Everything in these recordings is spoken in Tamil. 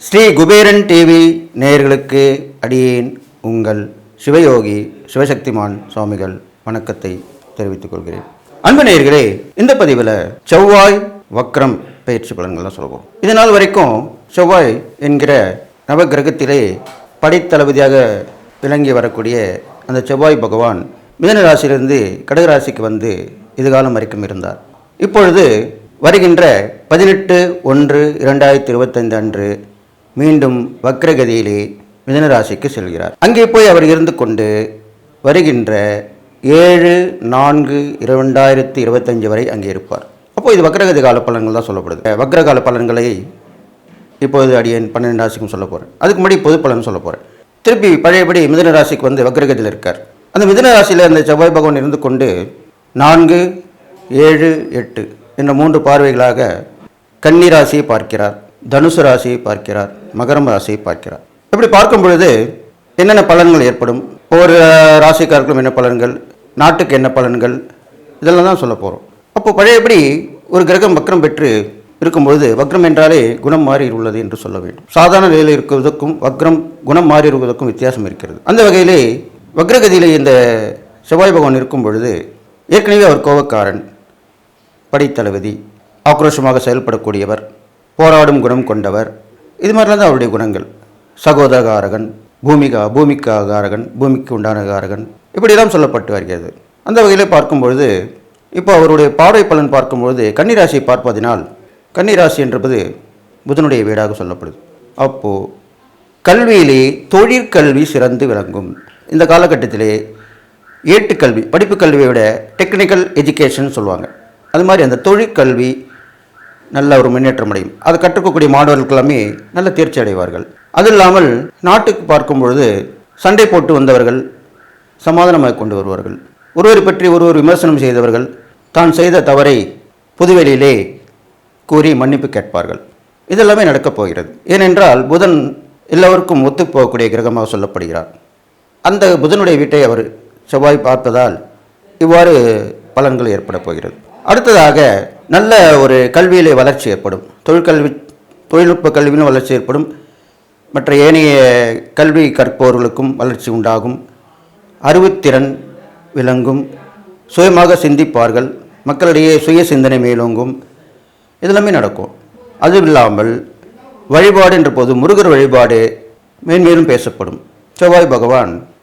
ஸ்ரீ குபேரன் டிவி நேயர்களுக்கு அடியேன் உங்கள் சிவயோகி சிவசக்திமான் சுவாமிகள் வணக்கத்தை தெரிவித்துக் கொள்கிறேன். அன்பு நேயர்களே இந்த பதிவில் செவ்வாய் வக்ரம் பயிற்சி பலன்கள்லாம் சொல்லுவோம் இது நாள் வரைக்கும் செவ்வாய் என்கிற நவகிரகத்திலே படைத்தளபதியாக விளங்கி வரக்கூடிய அந்த செவ்வாய் பகவான் மிதன ராசியிலிருந்து கடகராசிக்கு வந்து இதுகாலம் வரைக்கும் இருந்தார். இப்பொழுது வருகின்ற பதினெட்டு ஒன்று இரண்டாயிரத்தி இருபத்தைந்து அன்று மீண்டும் வக்ரகதியிலே மிதனராசிக்கு செல்கிறார். அங்கே போய் அவர் இருந்து கொண்டு வருகின்ற ஏழு நான்கு இரண்டாயிரத்தி இருபத்தஞ்சு வரை அங்கே இருப்பார். அப்போது இது வக்ரகதி கால பலன்கள் தான் சொல்லப்படுது. வக்ரகால பலன்களை இப்போது அடியேன் பன்னெண்டு ராசிக்கும் சொல்ல போகிறேன் அதுக்கு முன்னாடி பொது பலன் சொல்ல போகிறேன் திருப்பி பழையபடி மிதன ராசிக்கு வந்து வக்ரகதியில் இருக்கார். அந்த மிதன ராசியில் அந்த செவ்வாய் பகவான் இருந்து கொண்டு நான்கு ஏழு எட்டு என்ற மூன்று பார்வைகளாக கன்னி ராசியை பார்க்கிறார் தனுசு ராசியை பார்க்கிறார் மகரம் ராசியை பார்க்கிறார். இப்படி பார்க்கும் பொழுது என்னென்ன பலன்கள் ஏற்படும்? ஒவ்வொரு ராசிக்காருக்கும் என்ன பலன்கள்? நாட்டுக்கு என்ன பலன்கள்? இதெல்லாம் தான் சொல்ல போகிறோம் அப்போ பழையபடி ஒரு கிரகம் வக்ரம் பெற்று இருக்கும்பொழுது வக்ரம் என்றாலே குணம் மாறி உள்ளது என்று சொல்ல வேண்டும். சாதாரண நிலையில் இருக்கிறதுக்கும் வக்ரம் குணம் மாறி இருப்பதற்கும் வித்தியாசம் இருக்கிறது. அந்த வகையிலே வக்ரகதியிலே இந்த செவ்வாய் பகவான் இருக்கும் பொழுது ஏற்கனவே அவர் கோபக்காரன் படைத்தளபதி ஆக்ரோஷமாக செயல்படக்கூடியவர் போராடும் குணம் கொண்டவர். இது மாதிரிலாம் தான் அவருடைய குணங்கள். சகோதரகாரகன் பூமிகா பூமிக்காகாரகன் பூமிக்கு உண்டான காரகன் இப்படியெல்லாம் சொல்லப்பட்டு வருகிறது. அந்த வகையில் பார்க்கும்பொழுது இப்போ அவருடைய பார்வை பலன் பார்க்கும்பொழுது கன்னிராசியை பார்ப்பதினால் கன்னிராசி என்பது புதனுடைய வீடாக சொல்லப்படுது. அப்போது கல்வியிலே தொழிற்கல்வி சிறந்து விளங்கும். இந்த காலகட்டத்திலே ஏட்டுக்கல்வி படிப்பு கல்வியை விட டெக்னிக்கல் எஜுகேஷன் சொல்லுவாங்க. அது மாதிரி அந்த தொழிற்கல்வி நல்ல ஒரு முன்னேற்றம் அடையும். அதை கற்றுக்கக்கூடிய மாணவர்கள் எல்லாமே நல்ல தேர்ச்சி அடைவார்கள். அது இல்லாமல் நாட்டுக்கு பார்க்கும் பொழுது சண்டை போட்டு வந்தவர்கள் சமாதானமாக கொண்டு வருவார்கள். ஒருவரை பற்றி ஒருவர் விமர்சனம் செய்தவர்கள் தான் செய்த தவறை புதுவெளியிலே கூறி மன்னிப்பு கேட்பார்கள். இதெல்லாமே நடக்கப் போகிறது. ஏனென்றால் புதன் எல்லோருக்கும் ஒத்துப்போகக்கூடிய கிரகமாக சொல்லப்படுகிறார். அந்த புதனுடைய வீட்டை அவர் செவ்வாய் பார்ப்பதால் இவ்வாறு பலன்கள் ஏற்பட போகிறது. அடுத்ததாக நல்ல ஒரு கல்வியிலே வளர்ச்சி ஏற்படும். தொழிற்கல்வி தொழில்நுட்ப கல்வியிலும் வளர்ச்சி ஏற்படும். மற்ற ஏனைய கல்வி கற்பவர்களுக்கும் வளர்ச்சி உண்டாகும். அறிவுத்திறன் விளங்கும். சுயமாக சிந்திப்பார்கள். மக்களிடையே சுய சிந்தனை மேலோங்கும். இதெல்லாமே நடக்கும். அதுவும் இல்லாமல் வழிபாடு என்ற போது முருகர் வழிபாடு மேன்மேலும் பேசப்படும். செவ்வாய் பகவான்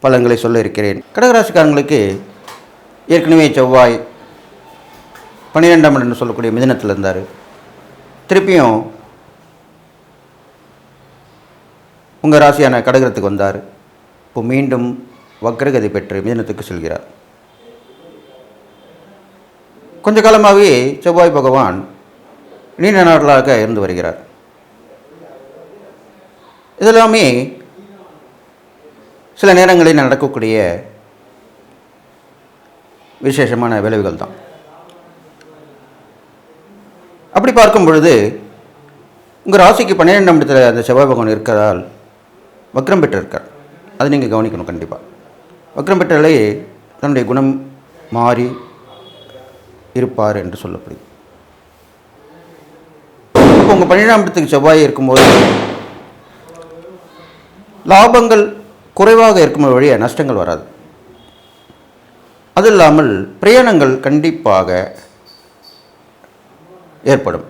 பலன்களை சொல்ல இருக்கிறேன். கடகராசிக்காரங்களுக்கு ஏற்கனவே செவ்வாய் பன்னிரெண்டாம் இடம் சொல்லக்கூடிய மிதனத்தில் இருந்தார். திருப்பியும் உங்கள் ராசியான கடகரத்துக்கு வந்தார். இப்போ மீண்டும் வக்ரகதி பெற்று மிதனத்துக்கு செல்கிறார். கொஞ்ச காலமாகவே செவ்வாய் பகவான் நீண்ட நாட்களாக இருந்து வருகிறார். இதெல்லாமே சில நேரங்களில் நடக்கக்கூடிய விசேஷமான விளைவுகள் தான். அப்படி பார்க்கும் பொழுது உங்கள் ராசிக்கு பன்னிரெண்டாம் இடத்துல அந்த செவ்வாய் பகவான் இருக்கிறதால் வக்ரம் பெற்று இருக்கார் நீங்கள் கவனிக்கணும் கண்டிப்பாக வக்ரம் பெற்றாலே தன்னுடைய குணம் மாறி இருப்பார் என்று சொல்லப்படுது இப்போ உங்கள் பன்னிரெண்டாம் இடத்துக்கு செவ்வாய் இருக்கும்போது லாபங்கள் குறைவாக இருக்கும் வழிய நஷ்டங்கள் வராது. அது இல்லாமல் பிரயாணங்கள் கண்டிப்பாக ஏற்படும்.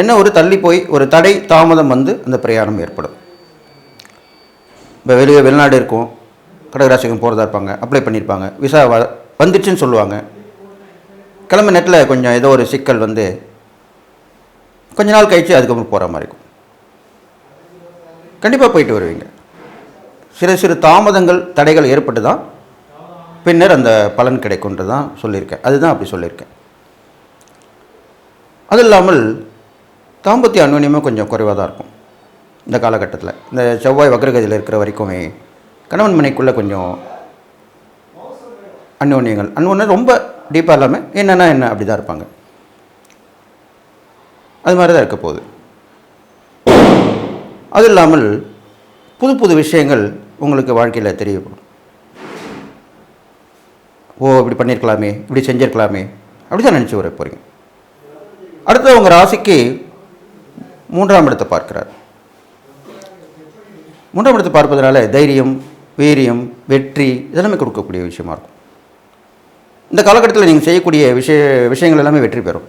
என்ன ஒரு தள்ளி போய் ஒரு தடை தாமதம் வந்து அந்த பிரயாணம் ஏற்படும். இப்போ வெளியே வெளிநாடு இருக்கும். கடகராசிக்கும் போகிறதா இருப்பாங்க. அப்ளை பண்ணியிருப்பாங்க விசா வ வந்துச்சுன்னு சொல்லுவாங்க. கிளம்ப நேரத்தில் கொஞ்சம் ஏதோ ஒரு சிக்கல் வந்து கொஞ்ச நாள் கழித்து அதுக்கப்புறம் போகிற மாதிரி இருக்கும். கண்டிப்பாக போயிட்டு வருவீங்க. சிறு சிறு தாமதங்கள் தடைகள் ஏற்பட்டு தான் பின்னர் அந்த பலன் கிடைக்கும்ன்று தான் சொல்லியிருக்கேன். அதுதான் அப்படி சொல்லியிருக்கேன். அது இல்லாமல் தாம்பத்திய அன்வன்யமும் கொஞ்சம் குறைவாக தான் இருக்கும். இந்த காலகட்டத்தில். இந்த செவ்வாய் வக்ரகதியில் இருக்கிற வரைக்குமே கணவன் மனைக்குள்ளே கொஞ்சம் அன்யோன்யங்கள். அன்யோன்யம் ரொம்ப டீப்பாக இல்லாமல் என்னென்னா என்ன அப்படி தான் இருப்பாங்க. அது மாதிரி தான் இருக்க போகுது. அது இல்லாமல் புது புது விஷயங்கள் உங்களுக்கு வாழ்க்கையில் தெரியப்படும். ஓ இப்படி பண்ணியிருக்கலாமே இப்படி செஞ்சிருக்கலாமே அப்படி தான் நினச்சி வர போகிறீங்க அடுத்து உங்கள் ராசிக்கு மூன்றாம் இடத்தை பார்க்கிறார். மூன்றாம் இடத்தை பார்ப்பதனால தைரியம் வீரியம் வெற்றி இதெல்லாமே கொடுக்கக்கூடிய விஷயமா இருக்கும். இந்த காலகட்டத்தில் நீங்கள் செய்யக்கூடிய விஷய விஷயங்கள் எல்லாமே வெற்றி பெறும்.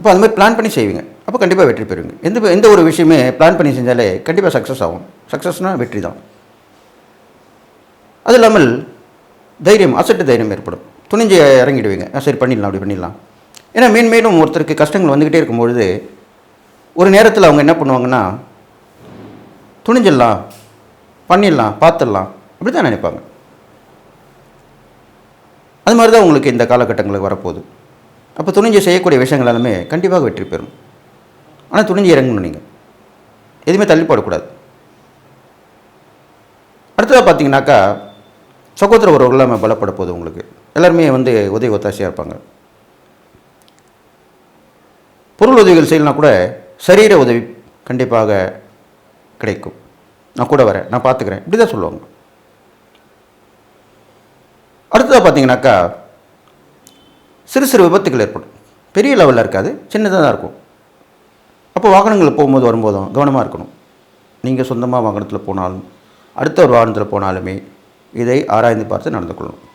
அப்போ அந்த மாதிரி பிளான் பண்ணி செய்வீங்க. அப்போ கண்டிப்பாக வெற்றி பெறுவீங்க. எந்த எந்த ஒரு விஷயமே பிளான் பண்ணி செஞ்சாலே கண்டிப்பாக சக்ஸஸ் ஆகும். சக்ஸஸ்னால் வெற்றி தான். அது இல்லாமல் தைரியம் அசட்டு தைரியம் ஏற்படும். துணிஞ்சு இறங்கிடுவீங்க. ஆ, சரி பண்ணிடலாம் அப்படி பண்ணிடலாம். ஏன்னா மேன் மேலும் ஒருத்தருக்கு கஷ்டங்கள் வந்துக்கிட்டே இருக்கும்பொழுது ஒரு நேரத்தில் அவங்க என்ன பண்ணுவாங்கன்னா துணிஞ்சிடலாம் பண்ணிடலாம் பார்த்துடலாம். அப்படி தான் நினைப்பாங்க. அது மாதிரி தான் உங்களுக்கு இந்த காலகட்டங்களுக்கு வரப்போகுது. அப்போ துணிஞ்சு செய்யக்கூடிய விஷயங்கள் எல்லாமே கண்டிப்பாக வெற்றி பெறும். ஆனால் துணிஞ்சு இறங்கணும் நீங்கள் எதுவுமே தள்ளி போடக்கூடாது. அடுத்ததாக பார்த்தீங்கன்னாக்கா சகோதர உறவுகள் எல்லாமே பலப்பட போகுது உங்களுக்கு. எல்லாருமே வந்து உதவி ஒத்தாசையாக இருப்பாங்க. பொருள் உதவிகள் செய்யலாம் கூட சரீர உதவி கண்டிப்பாக கிடைக்கும். நான் கூட வரேன் நான் பார்த்துக்கிறேன் இப்படி தான் சொல்லுவாங்க. அடுத்ததாக பார்த்தீங்கன்னாக்கா சிறு சிறு விபத்துகள் ஏற்படும். பெரிய லெவலில் இருக்காது சின்னதாக தான் இருக்கும். அப்போ வாகனங்களில் போகும்போது வரும்போதும் கவனமாக இருக்கணும். நீங்கள் சொந்தமாக வாகனத்தில் போனாலும் அடுத்த ஒரு வாகனத்தில் போனாலுமே இதை ஆராய்ந்து பார்த்து நடந்து கொள்ளணும்.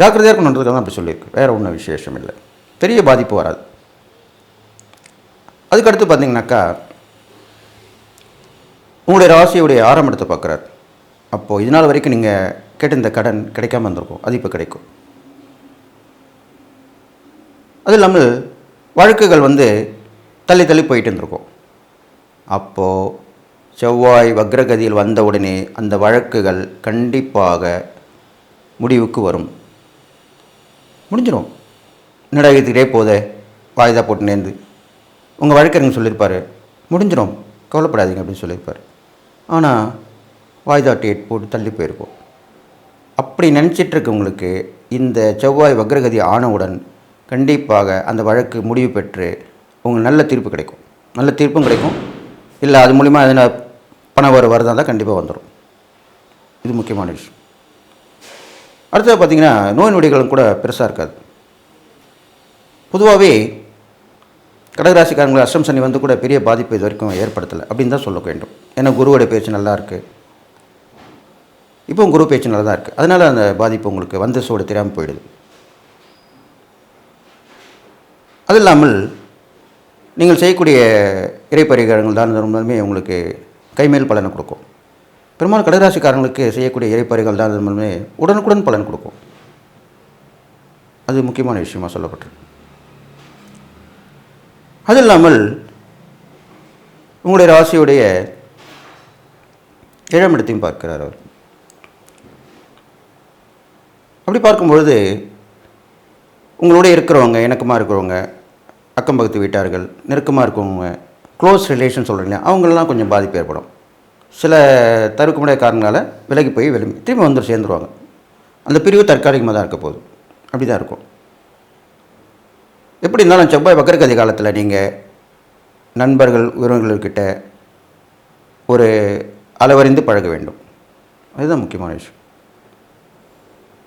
ஜாக்கிரதையாக இருக்கணுன்றதுக்காக தான் அப்படி சொல்லியிருக்கு. வேறு ஒன்றும் விசேஷம் இல்லை. பெரிய பாதிப்பு வராது. அதுக்கடுத்து பார்த்தீங்கன்னாக்கா உங்களுடைய ராசியுடைய ஆரம்பத்தை பார்க்குறாரு. அப்போது இதனால் வரைக்கும் நீங்கள் கேட்ட இந்த கடன் கிடைக்காம இருந்திருக்கும். அது இப்போ கிடைக்கும். அது இல்லாமல் வழக்குகள் வந்து தள்ளி தள்ளி போயிட்டு இருந்திருக்கும். அப்போது செவ்வாய் வக்ரகதியில் வந்த உடனே அந்த வழக்குகள் கண்டிப்பாக முடிவுக்கு வரும். முடிஞ்சிடும் என்னடா இதுக்கிட்டே போதே? வாய்தா போட்டு நேர்ந்து. உங்கள் வழக்கறிஞர் சொல்லியிருப்பார். முடிஞ்சிடும் கவலைப்படாதீங்க அப்படின்னு சொல்லியிருப்பார். ஆனால் வாய்தா டேட் போட்டு தள்ளி போயிருக்கோம். அப்படி நினச்சிட்டு இருக்கவங்களுக்கு இந்த செவ்வாய் வக்ரகதி ஆனவுடன் கண்டிப்பாக அந்த வழக்கு முடிவு பெற்று உங்களுக்கு நல்ல தீர்ப்பு கிடைக்கும். நல்ல தீர்ப்பும் கிடைக்கும். இல்லை அது மூலிமா எதனா பணம் வர வரதா இருந்தால் கண்டிப்பாக வந்துடும் இது முக்கியமான விஷயம். அடுத்தது பார்த்திங்கன்னா நோய் நொடிகளும் கூட பெருசாக இருக்காது. பொதுவாகவே கடகராசிக்காரங்களுக்கு அஷ்டம் சனி வந்து கூட பெரிய பாதிப்பு இது வரைக்கும் ஏற்படுத்தலை அப்படின்னு தான் சொல்ல வேண்டும். ஏன்னா குருவோட பேச்சு நல்லா இருக்குது இப்போ குரு பேச்சு நல்லா தான் இருக்குது அதனால் அந்த பாதிப்பு உங்களுக்கு வந்த சோடு தெரியாமல் போயிடுது. அது இல்லாமல் நீங்கள் செய்யக்கூடிய இறைப்பரிகாரங்கள் தான் இருந்தாலுமே உங்களுக்கு கைமேல் பலனை கொடுக்கும். பெரும்பாலும் கடகராசிக்காரங்களுக்கு செய்யக்கூடிய இறைப்பறிகள் தான் இருந்தாலுமே உடனுக்குடன் பலன் கொடுக்கும். அது முக்கியமான விஷயமா சொல்லப்பட்டிருக்கு அது இல்லாமல் உங்களுடைய ராசியுடைய ஏழாம் இடத்தையும் பார்க்கிறார் அவர். அப்படி பார்க்கும்பொழுது உங்களோட இருக்கிறவங்க இணக்கமாக இருக்கிறவங்க அக்கம் பக்கத்து வீட்டார்கள் நெருக்கமாக இருக்கவங்க க்ளோஸ் ரிலேஷன் சொல்கிறீங்க அவங்களெல்லாம் கொஞ்சம் பாதிப்பு ஏற்படும். சில தவிர்க்க முடியாத காரணங்களால் விலகி போய் வெளி திரும்பி வந்து சேர்ந்துருவாங்க. அந்த பிரிவு தற்காலிகமாக தான் இருக்க போகுது. அப்படி தான் இருக்கும். எப்படி இருந்தாலும் செவ்வாய் வக்கரகதி காலத்தில் நீங்கள் நண்பர்கள் உறவுகள்கிட்ட ஒரு அளவறிந்து பழக வேண்டும். அதுதான் முக்கியமான விஷயம்.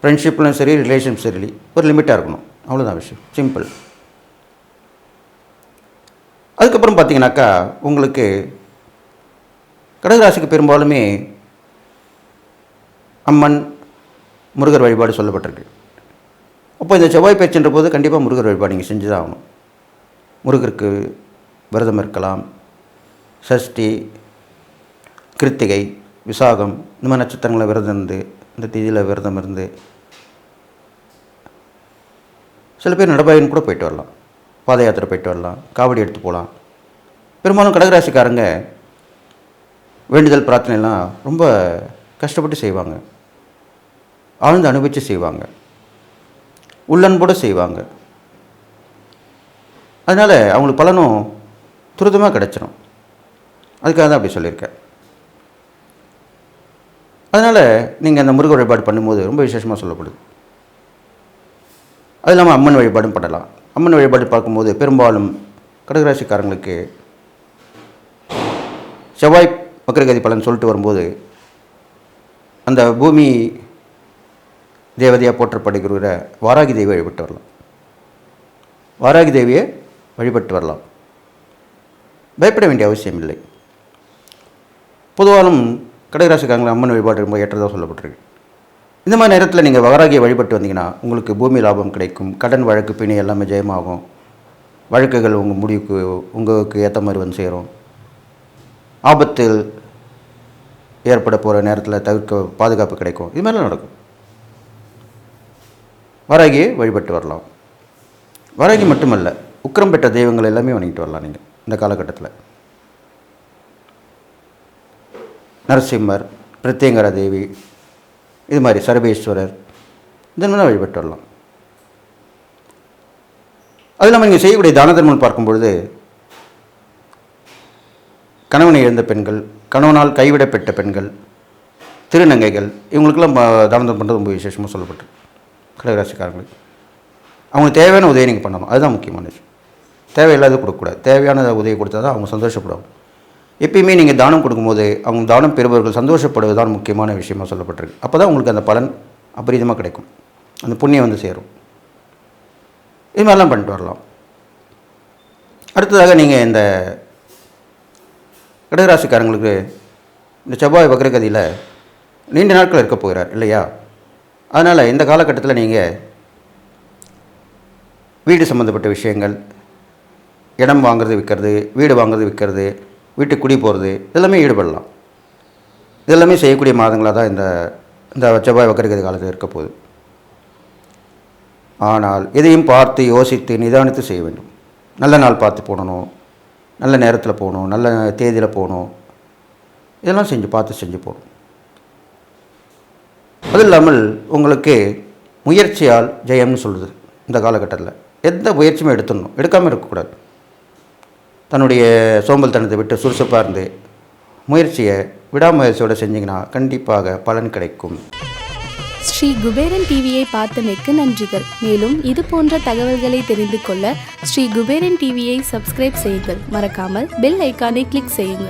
ஃப்ரெண்ட்ஷிப்லையும் சரி ரிலேஷன்ஷிப் சரி ஒரு லிமிட்டாக இருக்கணும். அவ்வளோதான் விஷயம். சிம்பிள் அதுக்கப்புறம் பார்த்தீங்கன்னாக்கா உங்களுக்கு கடகராசிக்கு பெரும்பாலுமே அம்மன் முருகர் வழிபாடு சொல்லப்பட்டிருக்கு. அப்போ இந்த செவ்வாய் பேச்சுன்ற போது கண்டிப்பாக முருகர் வழிபாடு நீங்கள் செஞ்சு தான் ஆகணும். முருகருக்கு விரதம் இருக்கலாம். சஷ்டி கிருத்திகை விசாகம் இந்த மாதிரி நட்சத்திரங்களை விரதம் இருந்து இந்த திதியில் விரதம் இருந்து சில பேர் நடபாயின்னு கூட போயிட்டு வரலாம். பாத யாத்திரை போயிட்டு வரலாம் காவடி எடுத்து போகலாம். பெரும்பாலும் கடகராசிக்காரங்க வேண்டுதல் பிரார்த்தனைலாம் ரொம்ப கஷ்டப்பட்டு செய்வாங்க. ஆழ்ந்து அனுபவித்து செய்வாங்க. உள்ளன்போடு செய்வாங்க. அதனால் அவங்களுக்கு பலனும் துரிதமாக கிடைச்சிடும் அதுக்காக தான் அப்படி சொல்லியிருக்கேன். அதனால் நீங்கள் அந்த முருக வழிபாடு பண்ணும்போது ரொம்ப விசேஷமாக சொல்லப்படுது. அது இல்லாமல் அம்மன் வழிபாடும் பண்ணலாம். அம்மன் வழிபாடு பார்க்கும்போது பெரும்பாலும் கடகராசிக்காரங்களுக்கு செவ்வாய் மக்கரகதி பலன் சொல்லிட்டு வரும்போது அந்த பூமி தேவதையாக போற்றப்படுகிற வாராகி தேவியை வழிபட்டு வரலாம். வாராகி தேவியை வழிபட்டு வரலாம். பயப்பட வேண்டிய அவசியம் இல்லை பொதுவாலும் கடகராசிக்காரங்களை அம்மன் வழிபாடு ரொம்ப ஏற்றதாக சொல்லப்பட்டிருக்கு. இந்த மாதிரி நேரத்தில் நீங்கள் வகராகியை வழிபட்டு வந்தீங்கன்னா உங்களுக்கு பூமி லாபம் கிடைக்கும் கடன் வழக்கு பிணை எல்லாமே ஜெயமாகும். வழக்குகள் உங்கள் முடிவுக்கு உங்களுக்கு ஏற்ற மாதிரி வந்து சேரும். ஆபத்தில் ஏற்பட போகிற நேரத்தில் தவிர்க்க பாதுகாப்பு கிடைக்கும். இது மாதிரிலாம் நடக்கும். வராகியை வழிபட்டு வரலாம். வராகி மட்டுமல்ல உக்கரம் பெற்ற தெய்வங்கள் எல்லாமே வணங்கிட்டு வரலாம் நீங்கள் இந்த காலகட்டத்தில். நரசிம்மர் பிரத்யங்கர தேவி இது மாதிரி சர்வேஸ்வரர். இதன் மாதிரி வழிபட்டு வரலாம் அது இல்லாமல் நீங்கள் செய்யக்கூடிய தான தர்மம் பார்க்கும்பொழுது கணவனை இழந்த பெண்கள் கணவனால் கைவிடப்பட்ட பெண்கள் திருநங்கைகள் இவங்களுக்கெல்லாம் ப- பண்ணுறது ரொம்ப விசேஷமாக சொல்லப்பட்டு கடகராசிக்காரங்களுக்கு அவங்களுக்கு தேவையான உதவியை நீங்கள் பண்ணணும். அதுதான் முக்கியமான விஷயம் தேவையில்லாத கொடுக்கக்கூடாது. தேவையான உதவி கொடுத்தா தான் அவங்க சந்தோஷப்படுவாங்க. எப்பயுமே நீங்கள் தானம் கொடுக்கும்போது அவங்க தானம் பெறுபவர்கள் சந்தோஷப்படுவது தான் முக்கியமான விஷயமா சொல்லப்பட்டிருக்கு. அப்போ தான் உங்களுக்கு அந்த பலன் அபரிதமாக கிடைக்கும். அந்த புண்ணியம் வந்து சேரும். இது மாதிரிலாம் பண்ணிட்டு வரலாம். அடுத்ததாக நீங்கள் இந்த கடகராசிக்காரங்களுக்கு இந்த செவ்வாய் வக்ரகதியில் நீண்ட நாட்கள் இருக்க போகிறார் இல்லையா? அதனால் இந்த காலகட்டத்தில் நீங்கள் வீடு சம்மந்தப்பட்ட விஷயங்கள் இடம் வாங்குறது விற்கிறது வீடு வாங்குறது விற்கிறது வீட்டுக்கு குடி போகிறது இதெல்லாமே ஈடுபடலாம். இதெல்லாமே செய்யக்கூடிய மாதங்களாக தான் இந்த இந்த செவ்வாய் வக்கரகதி காலத்தில் இருக்க போகுது. ஆனால் எதையும் பார்த்து யோசித்து நிதானித்து செய்ய வேண்டும். நல்ல நாள் பார்த்து போடணும். நல்ல நேரத்தில் போகணும். நல்ல தேதியில் போகணும். இதெல்லாம் செஞ்சு பார்த்து செஞ்சு போகணும். அது இல்லாமல் உங்களுக்கு முயற்சியால் ஜெயம்னு சொல்லுது இந்த காலகட்டத்தில். எந்த முயற்சியுமே எடுத்துடணும். எடுக்காமல் இருக்கக்கூடாது. தன்னுடைய சோம்பல் தனத்தை விட்டு சுறுசுறுப்பாக இருந்து முயற்சியை விடாமுயற்சியோடு செஞ்சிங்கன்னா கண்டிப்பாக பலன் கிடைக்கும். ஸ்ரீ குபேரன் டிவியை பார்த்தமைக்கு நன்றிகள். மேலும் இது போன்ற தகவல்களை தெரிந்து கொள்ள ஸ்ரீ குபேரன் டிவியை சப்ஸ்கிரைப் செய்யுங்கள். மறக்காமல் பெல் ஐக்கானை கிளிக் செய்யுங்கள்.